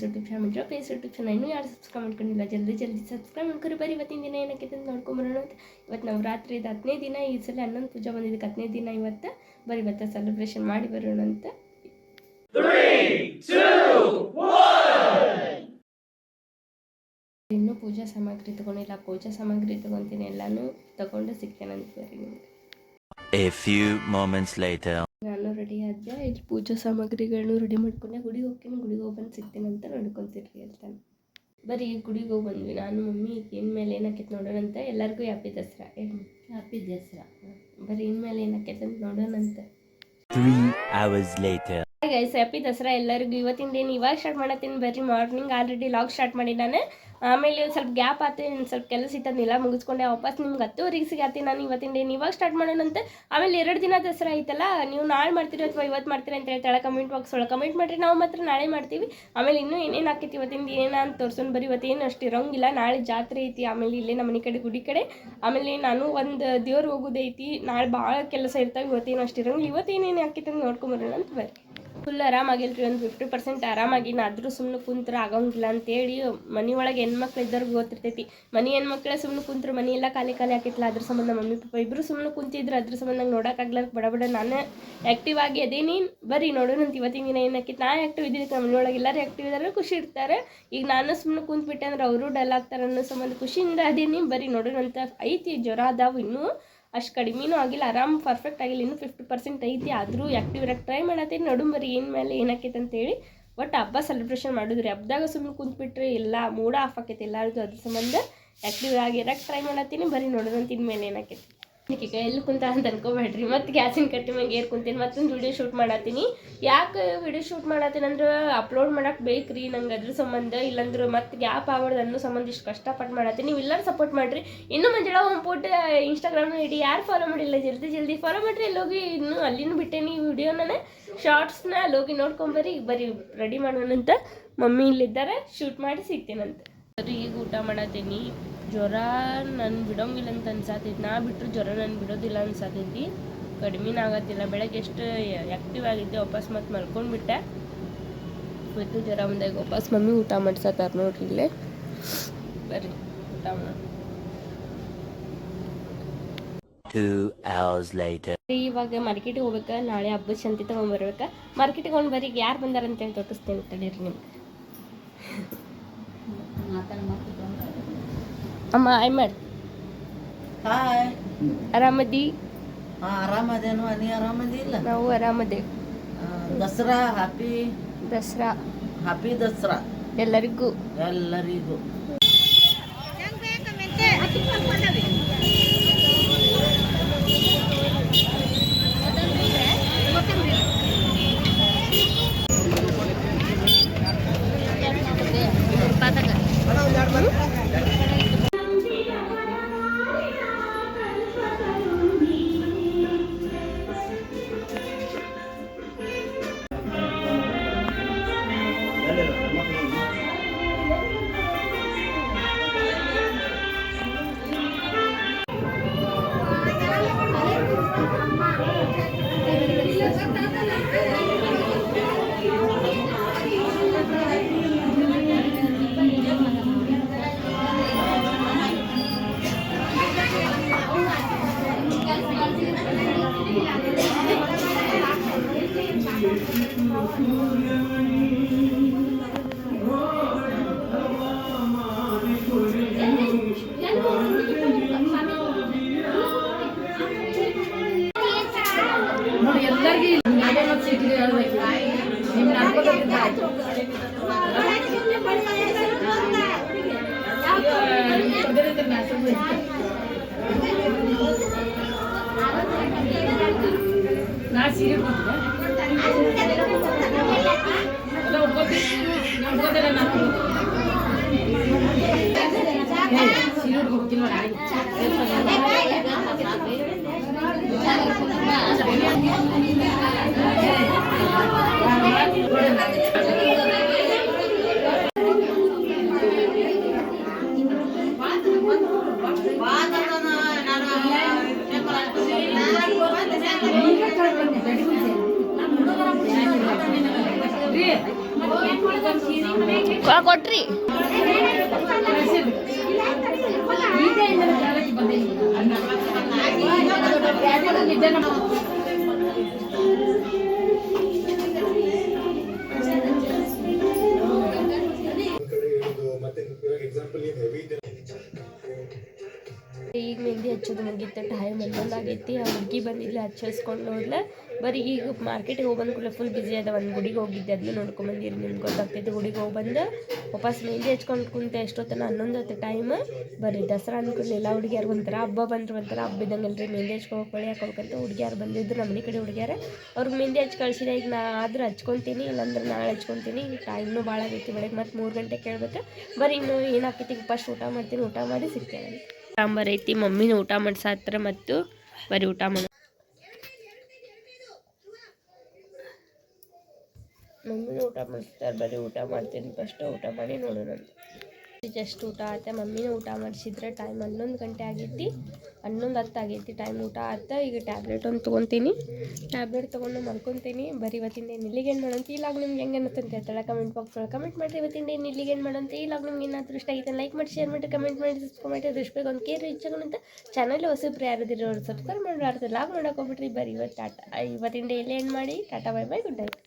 Phase YouTube channel ಪೇಸ್ ಯಾರು subscribe ಮಾಡ್ಕೊಂಡಿಲ್ಲ? ಜಲ್ದಿ ಜಲ್ದಿ ಸಬ್ಸ್ಕ್ರೈಬ್ ಮಾಡ್ಕೊರಿ. ಬರೀ ಇವತ್ತಿನ ದಿನ ಏನಕ್ಕೆ ಅಂತ ನೋಡ್ಕೊಂಬರೋಣ ಅಂತ. ಇವತ್ತು ನವರಾತ್ರಿ ಇದು. ಹತ್ತನೇ ದಿನ ಈ ಸಲ ಹನ್ನೊಂದು ಪೂಜೆ ಬಂದಿದ್ದಕ್ಕೆ ಹತ್ತನೇ ದಿನ ಇವತ್ತು ಬರೀ ಇವತ್ತು ಸೆಲೆಬ್ರೇಷನ್ ಮಾಡಿ ಬರೋಣ ಅಂತ. ಇನ್ನೂ ಪೂಜಾ ಸಾಮಗ್ರಿ ತಗೊಂಡಿಲ್ಲ. ಪೂಜಾ ಸಾಮಗ್ರಿ ತಗೊಂತೀನಿ. ಎಲ್ಲಾನು ತಗೊಂಡು ಸಿಗ್ತೇನೆ ಅಂತ ಹೇಳಿ ನಿಮ್ಗೆ. A few moments. ನಾನು ರೆಡಿ ಆದ್ಯ? ಇಲ್ಲಿ ಪೂಜಾ ಸಾಮಗ್ರಿಗಳನ್ನು ರೆಡಿ ಮಾಡ್ಕೊಂಡೆ. ಗುಡಿಗೆ ಹೋಗ್ತೀನಿ ಗುಡಿಗೆ ಹೋಗಿ ಬಂದು ಸಿಗ್ತೀನಿ ಅಂತ ನೋಡ್ಕೊಂತೀರಿ ಹೇಳ್ತಾನೆ. ಬರೀ ಗುಡಿಗೆ ಹೋಗಿ ಬಂದ್ವಿ. ನಾನು ಮಮ್ಮಿ ಇನ್ಮೇಲೆ ಏನಾಕೈತೆ ನೋಡೋಣ ಅಂತ ಎಲ್ಲರಿಗೂ ಹ್ಯಾಪಿ ದಸರಾ. ಹ್ಯಾಪಿ ದಸರಾ. ಬರೀ ಇನ್ಮೇಲೆ ಏನಾಕೈತೆ ಅಂತ ನೋಡೋಣ ಗೈಸ್ ಹ್ಯಾಪಿ ದಸರಾ ಎಲ್ಲರಿಗೂ ಇವತ್ತಿನ ದಿನ ಇವಾಗ ಸ್ಟಾರ್ಟ್ ಮಾಡತ್ತೀನಿ. ಬರ್ರಿ ಮಾರ್ನಿಂಗ್ ಆಲ್ರೆಡಿ ಲಾಗ್ ಸ್ಟಾರ್ಟ್ ಮಾಡಿ ನಾನು. ಆಮೇಲೆ ಒಂದು ಸ್ವಲ್ಪ ಗ್ಯಾಪ್ ಆತು ಇನ್ನು ಸ್ವಲ್ಪ ಕೆಲಸ ಇತ್ತಿಲ್ಲ ಮುಗಿಸ್ಕೊಂಡೆ. ವಾಪಸ್ ನಿಮ್ಗೆ ಹತ್ತುವರೆಗೆ ಸಿಗತ್ತೀನಿ ನಾನು ಇವತ್ತಿನ ದಿನ. ಇವಾಗ ಸ್ಟಾರ್ಟ್ ಮಾಡೋಣಂತೆ ಆಮೇಲೆ ಎರಡು ದಿನ ದಸರಾ ಐತಲ್ಲ, ನೀವು ನಾಳೆ ಮಾಡ್ತೀರಿ ಅಥವಾ ಇವತ್ತು ಮಾಡ್ತೀರಿ ಅಂತ ಹೇಳ್ತಾಳೆ. ಕಮೆಂಟ್ ಬಾಕ್ಸ್ ಒಳಗೆ ಕಮೆಂಟ್ ಮಾಡಿರಿ. ನಾವು ಮಾತ್ರ ನಾಳೆ ಮಾಡ್ತೀವಿ. ಆಮೇಲೆ ಇನ್ನೂ ಏನೇನು ಆಕೈತಿ ಇವತ್ತಿಂದ ಏನ ಅಂತ ತೋರ್ಸೋಣ ಬರೀ ಇವತ್ತೇನು ಅಷ್ಟು ಇರೋಂಗಿಲ್ಲ. ನಾಳೆ ಜಾತ್ರೆ ಐತಿ. ಆಮೇಲೆ ಇಲ್ಲೇ ನಮ್ಮ ಮನೆ ಕಡೆ, ಗುಡಿ ಕಡೆ. ಆಮೇಲೆ ನಾನು ಒಂದು ದೇವ್ರು ಹೋಗೋದೈತಿ ನಾಳೆ ಭಾಳ ಕೆಲಸ ಇರ್ತಾವೆ. ಇವತ್ತೇನು ಅಷ್ಟು ಇರೋಂಗಿಲ್ಲ. ಇವತ್ತೇನೇನು ಆಕೈತಿ ಅಂತ ನೋಡ್ಕೊಂಬರೋಣ ಅಂತ ಬರ್ರಿ. ಫುಲ್ ಆರಾಮಾಗಿಲ್ರಿ, ಒಂದು ಫಿಫ್ಟಿ ಪರ್ಸೆಂಟ್ ಆರಾಮಾಗಿ ಆದರೂ ಸುಮ್ಮನೆ ಕುಂತ್ರ ಆಗೋಂಗಿಲ್ಲ ಅಂತೇಳಿ ಮನೆ ಒಳಗೆ ಹೆಣ್ಮಕ್ಳು ಇದ್ದವ್ರಿಗೆ ಗೊತ್ತಿರ್ತೈತಿ. ಮನೆ ಹೆಣ್ಮಕ್ಳೆ ಸುಮ್ಮನೆ ಕುಂತ್ರ ಮನೆ ಎಲ್ಲ ಖಾಲಿ ಖಾಲಿ ಹಾಕಿತ್ತಲ್ಲ ಅದ್ರ ಸಂಬಂಧ ಮಮ್ಮಿ ಪಪ್ಪ ಇಬ್ಬರು ಸುಮ್ಮನೆ ಕುಂತಿದ್ರು, ಅದ್ರ ಸಂಬಂಧ ನಂಗೆ ನೋಡೋಕ್ಕಾಗ್ಲಾರ ಬಡ ಬಡ. ನಾನು ಆ್ಯಕ್ಟಿವ್ ಆಗಿ ಅದೇನಿ ಬರ್ರಿ ನೋಡೋಣ ಅಂತ ಇವತ್ತಿನ ದಿನ ಏನಾಕಿತ್ತು ನಾ ಆ್ಯಕ್ಟಿವ್ ಇದ್ದಿದ್ದಕ್ಕೆ ನಮ್ಮ ಮನೆಯೊಳಗೆ ಎಲ್ಲರೂ ಆ್ಯಕ್ಟಿವ್ ಇದ್ದಾರೆ ಖುಷಿ ಇರ್ತಾರೆ. ಈಗ ನಾನು ಸುಮ್ಮನೆ ಕುಂತ್ಬಿಟ್ಟೆ ಅಂದ್ರೆ ಅವರು ಡಲ್ ಆಗ್ತಾರೆ ಅನ್ನೋ ಸಂಬಂಧ ಖುಷಿಯಿಂದ ಅದೇನಿ ಬರೀ ನೋಡೋಣ ಅಂತ ಐತಿ, ಜ್ವರ ಅದಾವು ಇನ್ನೂ. ಅಷ್ಟು ಕಡಿಮೆನೂ ಆಗಿಲ್ಲ. ಆರಾಮ್ ಪರ್ಫೆಕ್ಟ್ ಆಗಿಲ್ಲ. ಇನ್ನೂ ಫಿಫ್ಟಿ ಪರ್ಸೆಂಟ್ ಐತಿ. ಆದರೂ ಆ್ಯಕ್ಟಿವ್ ಇರಕ್ಕೆ ಟ್ರೈ ಮಾಡತ್ತೀನಿ. ನೋಡು ಬರೀ ಏನು ಮೇಲೆ ಏನಾಕೈತೆ ಅಂತೇಳಿ ಒಟ್ಟು ಹಬ್ಬ ಸೆಲೆಬ್ರೇಷನ್ ಮಾಡಿದ್ರಿ. ಹಬ್ಬದಾಗ ಸುಮ್ಮನೆ ಕುಂತ್ಬಿಟ್ರೆ ಎಲ್ಲ ಮೂಡ ಆಫ್ ಆಕೈತಿ ಎಲ್ಲರಿಗೂ ಅದ್ರ ಸಂಬಂಧ ಆ್ಯಕ್ಟಿವ್ ಆಗಿರಕ್ಕೆ ಟ್ರೈ ಮಾಡತ್ತೀನಿ. ಬರೀ ನೋಡೋದಂತ ಇನ್ಮೇಲೆ ಏನಾಕೈತಿ ಈಗ ಎಲ್ಲಿ ಕುಂತ ಅಂತ ಅನ್ಕೋಬೇಡ್ರಿ. ಮತ್ತೆ ಗ್ಯಾಸಿನ ಕಟ್ಟಿ ಮ್ಯಾಗೆ ಏರ್ ಕುಂತೀನಿ, ಮತ್ತೊಂದು ವಿಡಿಯೋ ಶೂಟ್ ಮಾಡತ್ತೀನಿ. ಯಾಕೆ ವಿಡಿಯೋ ಶೂಟ್ ಮಾಡತ್ತೀನಿ ಅಂದ್ರೆ ಅಪ್ಲೋಡ್ ಮಾಡಕ್ಕೆ ಬೇಕ್ರಿ ನಂಗೆ ಅದ್ರ ಸಂಬಂಧ, ಇಲ್ಲಾಂದ್ರೆ ಮತ್ತೆ ಗ್ಯಾಪ್ ಆಗ್ಬಾರ್ದು ಅನ್ನೋ ಸಂಬಂಧ ಇಷ್ಟು ಕಷ್ಟಪಟ್ಟು ಮಾಡತ್ತೀನಿ. ನೀವು ಎಲ್ಲರೂ ಸಪೋರ್ಟ್ ಮಾಡ್ರಿ. ಇನ್ನೂ ಮಂಜುಳ ಪುಟ್ ಇನ್ಸ್ಟಾಗ್ರಾಮ್ ಇಡಿ, ಯಾರು ಫಾಲೋ ಮಾಡಿಲ್ಲ? ಜಲ್ದಿ ಜಲ್ದಿ ಫಾಲೋ ಮಾಡ್ರಿ, ಅಲ್ಲಿ ಹೋಗಿ ಇನ್ನೂ ಅಲ್ಲಿನೂ ಬಿಟ್ಟೇನಿ ವಿಡಿಯೋನ ಶಾರ್ಟ್ಸ್ನ ಅಲ್ಲಿ ಹೋಗಿ ನೋಡ್ಕೊಂಬರಿ ಬರೀ ರೆಡಿ ಮಾಡೋಣ ಅಂತ ಮಮ್ಮಿ ಇಲ್ಲಿದ್ದಾರೆ ಶೂಟ್ ಮಾಡಿ ಸಿಗ್ತೀನಂತ. ಅದು ಈಗ ಊಟ ಮಾಡತ್ತೀನಿ. ಜ್ವರ ನಾನು ಬಿಡೋಂಗಿಲ್ಲ ಅಂತ ಅನ್ಸಾತೈತಿ. ನಾ ಬಿಟ್ಟರು ಜ್ವರ ನಾನು ಬಿಡೋದಿಲ್ಲ ಅನ್ಸಾತೈತಿ. ಕಡಿಮೆನ ಆಗತ್ತಿಲ್ಲ ಬೆಳಗ್ಗೆ ಎಷ್ಟು ಆ್ಯಕ್ಟಿವ್ ಆಗಿದ್ದೆ ವಾಪಸ್ ಮತ್ತೆ ಮಲ್ಕೊಂಡ್ಬಿಟ್ಟೆ ಮತ್ತು ಜ್ವರ ಬಂದಾಗ ವಾಪಸ್ ಮಮ್ಮಿ ಊಟ ಮಾಡ್ಸತ್ತಾರ ನೋಡ್ರಿ ಇಲ್ಲೇ. ಬರ್ರಿ ಊಟ ಮಾಡಿ hours later. ಇವಾಗ ಮಾರ್ಕೆಟಿಗೆ ಹೋಗ್ಬೇಕಾ. ನಾಳೆ ಹಬ್ಬದ ಶಾಂತಿ ತೊಗೊಂಬರ್ಬೇಕಾ ಮಾರ್ಕೆಟಿಗೆ ಹೋಗಿ ಬರೀ ಯಾರು ಬಂದಾರ ಅಂತೇಳಿ ತೋರಿಸ್ತೇನೆ ತಡೀರಿ ನಿಮ್ಗೆ. ಅಮ್ಮ ಐ ಮಾಡಿ ಹಾಯ್ ಆರಾಮದಿ? ಹಾಂ ಆರಾಮದೇನು ಅನಿ ಆರಾಮದಿ ಇಲ್ಲ? ನಾವು ಆರಾಮದೇ. ದಸರಾ ಹ್ಯಾಪಿ ದಸರಾ. ಹ್ಯಾಪಿ ದಸರಾ. ಎಲ್ಲರಿಗೂ. ಎಲ್ಲರಿಗೂ. Thank ಬರು না সিরে করতে ওটা উপরে উপরে না ಕೊಟ್ರಿ. ಈಗ ಮೆಹಂದಿ ಹಚ್ಚೋದು ಮುಗಿತ ಟೈಮ್ ಹನ್ನೊಂದು ಆಗೈತಿ ಆ ಹುಡುಗಿ ಬಂದಿಲ್ಲ ಹಚ್ಚಿಸ್ಕೊಂಡು ನೋಡ್ಲೆ. ಬರೀ ಈಗ ಮಾರ್ಕೆಟಿಗೆ ಹೋಗಿ ಬಂದ ಫುಲ್ ಬಿಸಿ ಅದ ಒಂದು ಗುಡಿಗೆ ಹೋಗಿದ್ದೆ ಅದನ್ನ ನೋಡ್ಕೊಂಬಂದಿರಿ ನಿಮ್ಗೆ ಗೊತ್ತಾಗ್ತೈತೆ, ಗುಡಿಗೆ ಹೋಗಿ ಬಂದು, ವಾಪಸ್ ಮೆಹಂದಿ ಹಚ್ಕೊಂಡು ಕುಂತೆ. ಎಷ್ಟೊತ್ತನ? ಹನ್ನೊಂದು ಹೊತ್ತು ಟೈಮ್ ಬರೀ ದಸರಾ ಅಂದ್ಕೊಂಡು ಎಲ್ಲ ಹುಡುಗಿಯಾರು ಒಂಥರ ಹಬ್ಬ ಬಂದ್ರೆ ಒಂಥರ ಹಬ್ಬ ಇದ್ದಂಗಲ್ರಿ. ಮೆಹಂದಿ ಹಚ್ಕೊಳಕ್ಕೆ ಬಳಿ ಹಾಕೋಬೇಕಂತ ಹುಡುಗಿಯಾರು ಬಂದಿದ್ರು ನಮ್ಮ ಮನೆ ಕಡೆ ಹುಡುಗಿಯಾರ. ಅವ್ರಿಗೆ ಮೆಹಂದಿ ಹಚ್ಚಿ ಕಳ್ಸಿದೆ. ಈಗ ನಾ ಆದ್ರೆ ಹಚ್ಕೊತೀನಿ, ಇಲ್ಲಾಂದ್ರೆ ನಾಳೆ ಹಚ್ಕೊತೀನಿ. ಈಗ ಟೈಮ್ನು ಭಾಳ ಆಗೈತಿ. ಬೆಳಗ್ಗೆ ಮತ್ತೆ ಮೂರು ಗಂಟೆ ಕೇಳ್ಬೇಕು? ಬರೀ ಇನ್ನು ಏನಾಕೈತಿ ಈಗ ಫಸ್ಟ್ ಊಟ ಮಾಡ್ತೀನಿ. ಊಟ ಮಾಡಿ ಸಿಗ್ತೇನೆ. ಸಾಂಬಾರು ಐತಿ. ಮಮ್ಮಿನ ಊಟ ಮಾಡ್ಸಾತ್ರ ಮತ್ತು ಬರೀ ಊಟ ಮಾಡ ಮಮ್ಮಿನ ಊಟ ಮಾಡಿಸ್ತಾರೆ ಬರೀ ಊಟ ಮಾಡ್ತೀನಿ. ಫಸ್ಟ್ ಊಟ ಮಾಡಿ ನೋಡೋಣ ಜಸ್ಟ್ ಊಟ ಆಯ್ತೆ? ಮಮ್ಮಿನ ಊಟ ಮಾಡಿಸಿದ್ರೆ ಟೈಮ್ ಹನ್ನೊಂದು ಗಂಟೆ ಆಗೈತಿ ಹನ್ನೊಂದು ಹತ್ತು ಆಗೈತಿ ಟೈಮ್ ಊಟ ಆತ ಈಗ ಟ್ಯಾಬ್ಲೆಟ್ ಒಂದು ತೊಗೊತೀನಿ. ಟ್ಯಾಬ್ಲೆಟ್ ತೊಗೊಂಡು ಮಲ್ಕೊತೀನಿ. ಬರೀ ಇವತ್ತಿಂದ ಏನು ಇಲ್ಲಿಗೆ ಏನು ಮಾಡೋಂತ ಇಲ್ಲಾಗ ನಿಮ್ಗೆ ಹೆಂಗೆ ಅನ್ನತ್ತಂತ ಹೇಳ್ತಾಳೆ. ಕಮೆಂಟ್ ಬಾಕ್ಸ್ ಒಳಗೆ ಕಮೆಂಟ್ ಮಾಡಿರಿ. ಇವತ್ತಿಂದ ಏನು ಇಲ್ಲಿಗೆ ಏನು ಮಾಡೋಂತ ಇಲ್ಲಾಗ ನಿಮ್ಗೆ ಏನಾದರೂ ಇಷ್ಟ ಆಗಿದೆ ಲೈಕ್ ಮಾಡಿ ಶೇರ್ ಮಾಡಿ ಕಮೆಂಟ್ ಮಾಡಿ ಸಬ್ಸ್ಕ್ರೈಬ್ ಮಾಡಿ. ಅದೃಷ್ಟ ಒಂದು ಕೇರ್ ಅಂತ ಚಾನಲ್ ಹೊಸಬ್ರು ಯಾರಿದ್ದೀರಿ ಅವ್ರು ಸಬ್ಸ್ಕ್ರೈಬ್ ಮಾಡಿ ಲಾಗ್ ಮಾಡೋಕೆ ಹೋಗ್ಬಿಟ್ರಿ ಬರೀ ಇವತ್ತು ಟಾಟಾ ಇವತ್ತಿಂದ ಇಲ್ಲೇ ಏನು ಮಾಡಿ. Tata bye bye good night